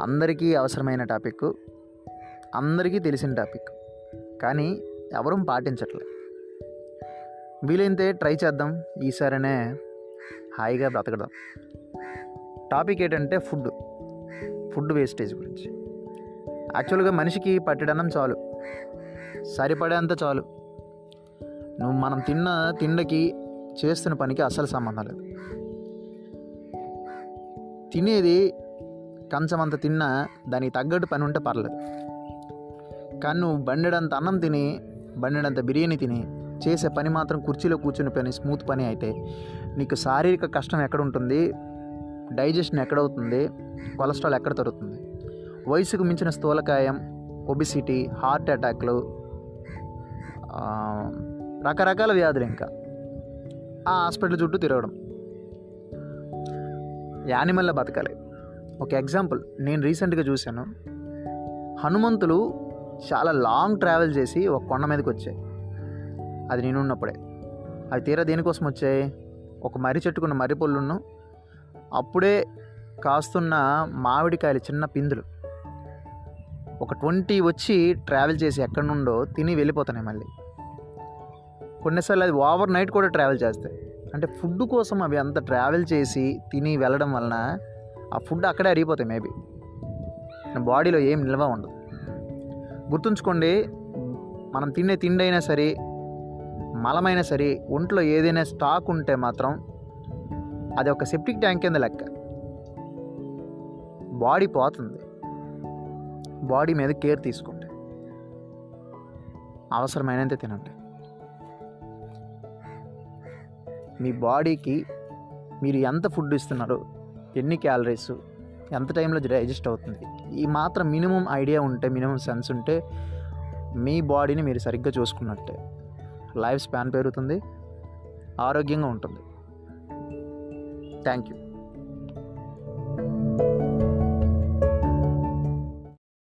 అందరికీ అవసరమైన టాపిక్ అందరికీ తెలిసిన టాపిక్ కానీ ఎవరూ పాటించట్లే. వీలైతే ట్రై చేద్దాం. ఈసారనే హాయిగా బ్రతకడం. టాపిక్ ఏంటంటే ఫుడ్. ఫుడ్ వేస్టేజ్ గురించి. యాక్చువల్గా మనిషికి పట్టడనం చాలు. సరిపడేంత చాలు. నువ్వు మనం తిన్న తిండకి చేస్తున్న పనికి అసలు సంబంధం లేదు. తినేది కంచం అంత తిన్నా దానికి తగ్గట్టు పని ఉంటే పర్లేదు. కానీ నువ్వు బండెడంత అన్నం తిని బండెడంత బిర్యానీ తిని చేసే పని మాత్రం కుర్చీలో కూర్చుని పని స్మూత్ పని అయితే నీకు శారీరక కష్టం ఎక్కడ ఉంటుంది? డైజెషన్ ఎక్కడవుతుంది? కొలెస్ట్రాల్ ఎక్కడ తరుగుతుంది వయసుకు మించిన స్థూలకాయం ఒబిసిటీ హార్ట్ అటాక్లు రకరకాల వ్యాధులు ఇంకా. ఆ హాస్పిటల్ చుట్టూ తిరగడం. యానిమల్లా బతకాలి. ఒక ఎగ్జాంపుల్. నేను రీసెంట్గా చూశాను. హనుమంతులు చాలా లాంగ్ ట్రావెల్ చేసి ఒక కొండ మీదకి వచ్చాయి అది నేను ఉన్నప్పుడే అవి తీరా దేనికోసం వచ్చాయి? ఒక మర్రి చెట్టుకున్న మర్రి పొల్లును. అప్పుడే కాస్తున్న మామిడికాయలు చిన్న పిందులు. ఒక ట్వంటీ వచ్చి ట్రావెల్ చేసి ఎక్కడి నుండో తిని వెళ్ళిపోతున్నాయి మళ్ళీ. కొన్నిసార్లు అది ఓవర్ నైట్ కూడా ట్రావెల్ చేస్తాయి. అంటే ఫుడ్ కోసం అవి అంత ట్రావెల్ చేసి తిని వెళ్ళడం వలన ఆ ఫుడ్ అక్కడే అరిగిపోతాయి మేబీ. బాడీలో ఏం నిల్వ ఉండదు. గుర్తుంచుకోండి మనం తినే తిండి అయినా సరే మలమైనా సరే ఒంట్లో ఏదైనా స్టాక్ ఉంటే మాత్రం అది ఒక సెప్టిక్ ట్యాంక్ కింద లెక్క. బాడీ పోతుంది. బాడీ మీద కేర్ తీసుకుంటే. అవసరమైనంత తినండి. మీ బాడీకి మీరు ఎంత ఫుడ్ ఇస్తున్నారు ఎన్ని క్యాలరీస్ ఎంత టైంలో డైజెస్ట్ అవుతుంది? ఈ మాత్రం మినిమం ఐడియా ఉంటే మినిమం సెన్స్ ఉంటే మీ బాడీని మీరు సరిగ్గా చూసుకున్నట్టే. లైఫ్ స్పాన్ పెరుగుతుంది ఆరోగ్యంగా ఉంటుంది. Thank you